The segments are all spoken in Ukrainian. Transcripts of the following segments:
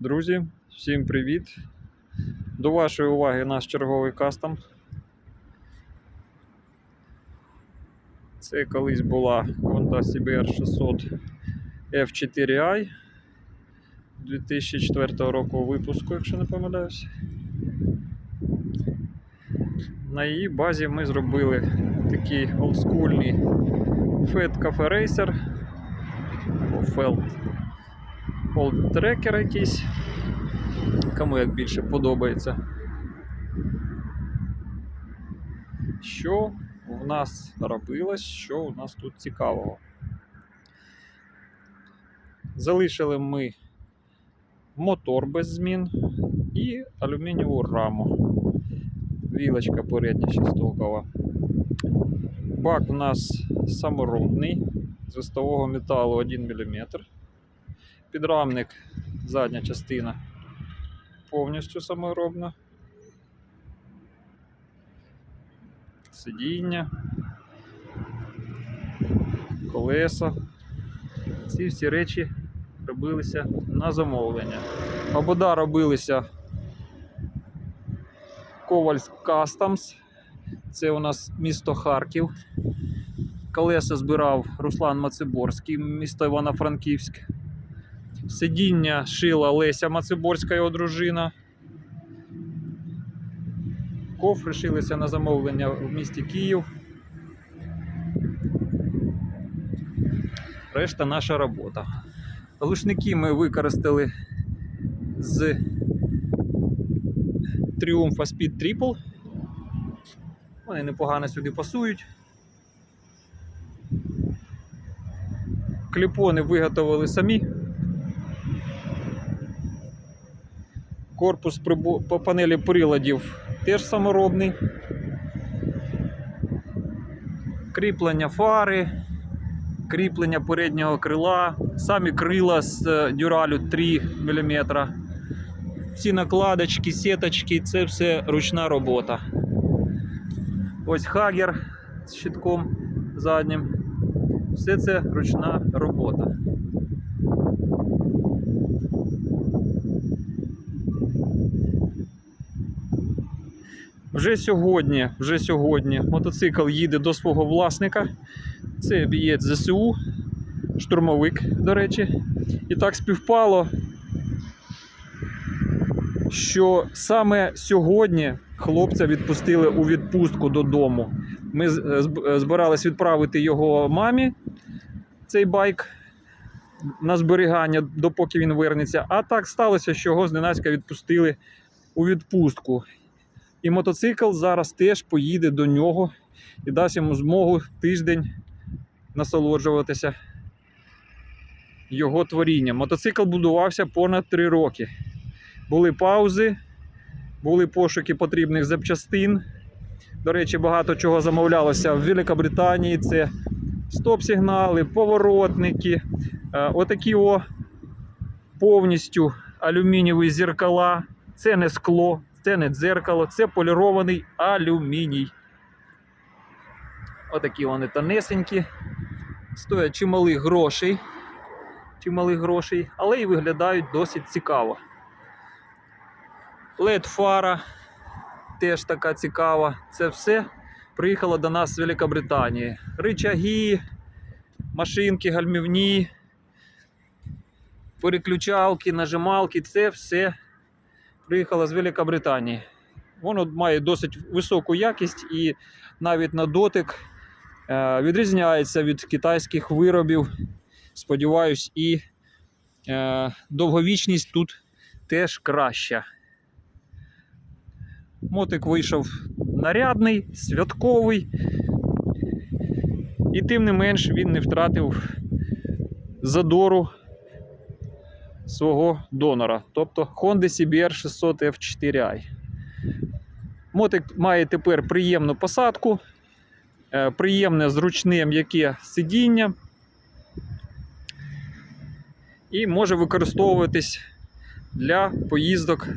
Друзі, всім привіт! До вашої уваги наш черговий кастом. Це колись була Honda CBR 600 F4i 2004 року випуску, якщо не помиляюсь. На її базі ми зробили такий олдскульний Fed Cafe Racer Feld Tracker якийсь. Кому як більше подобається. Що в нас робилось, що у нас тут цікавого? Залишили ми мотор без змін і алюмінієву раму. Вілочка передня шестокова. Бак у нас саморобний з листового металу 1 мм. Підрамник, задня частина повністю саморобна. Сидіння, колеса. Ці всі речі робилися на замовлення. Обода робилися Ковальськ Customs. Це у нас місто Харків. Колеса збирав Руслан Мацеборський, місто Івано-Франківськ. Сидіння шила Леся Мацеборська, його дружина. Кофри шилися на замовлення в місті Київ. Решта наша робота. Глушники ми використали з Triumph Speed Triple. Вони непогано сюди пасують. Кліпони виготовили самі. Корпус по панелі приладів теж саморобний. Кріплення фари, кріплення переднього крила, самі крила з е, дюралю 3 мм. Всі накладочки, сіточки це все ручна робота. Ось хагер з щитком заднім. Все це ручна робота. Вже сьогодні, вже сьогодні мотоцикл їде до свого власника. Це бієць ЗСУ, штурмовик, до речі. І так співпало, що саме сьогодні хлопця відпустили у відпустку додому. Ми збирались відправити його мамі цей байк на зберігання, допоки він вернеться. А так сталося, що його зненацька відпустили у відпустку. І мотоцикл зараз теж поїде до нього і дасть йому змогу тиждень насолоджуватися його творінням. Мотоцикл будувався понад 3 роки. Були паузи, були пошуки потрібних запчастин. До речі, багато чого замовлялося в Великобританії. Це стоп-сигнали, поворотники, е, отакі о повністю алюмінієві зеркала. Це не скло, це не дзеркало, це полірований алюміній. Отакі вони тонесенькі. Стоять чималих грошей. Чималих грошей, але і виглядають досить цікаво. led фара теж така цікава. Це все приїхало до нас з Великобританії. Ричаги, машинки гальмівні, переключалки, нажималки це все приїхало з Великобританії. Воно має досить високу якість і навіть на дотик е, відрізняється від китайських виробів. Сподіваюсь, і е, довговічність тут теж краща. Мотик вийшов нарядний, святковий. І тим не менш він не втратив задору свого донора, тобто Honda CBR 600 F4i. Мотик має тепер приємну посадку, е, приємне зручне м'яке сидіння і може використовуватись для поїздок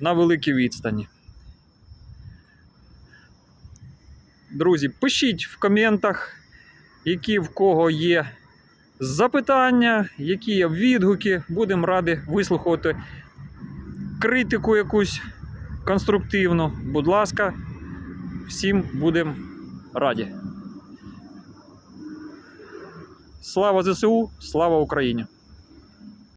на великій відстані. Друзі, пишіть в коментах, які в кого є запитання, які є відгуки. Будемо раді вислухати критику якусь конструктивну. Будь ласка, всім будемо раді. Слава ЗСУ, слава Україні!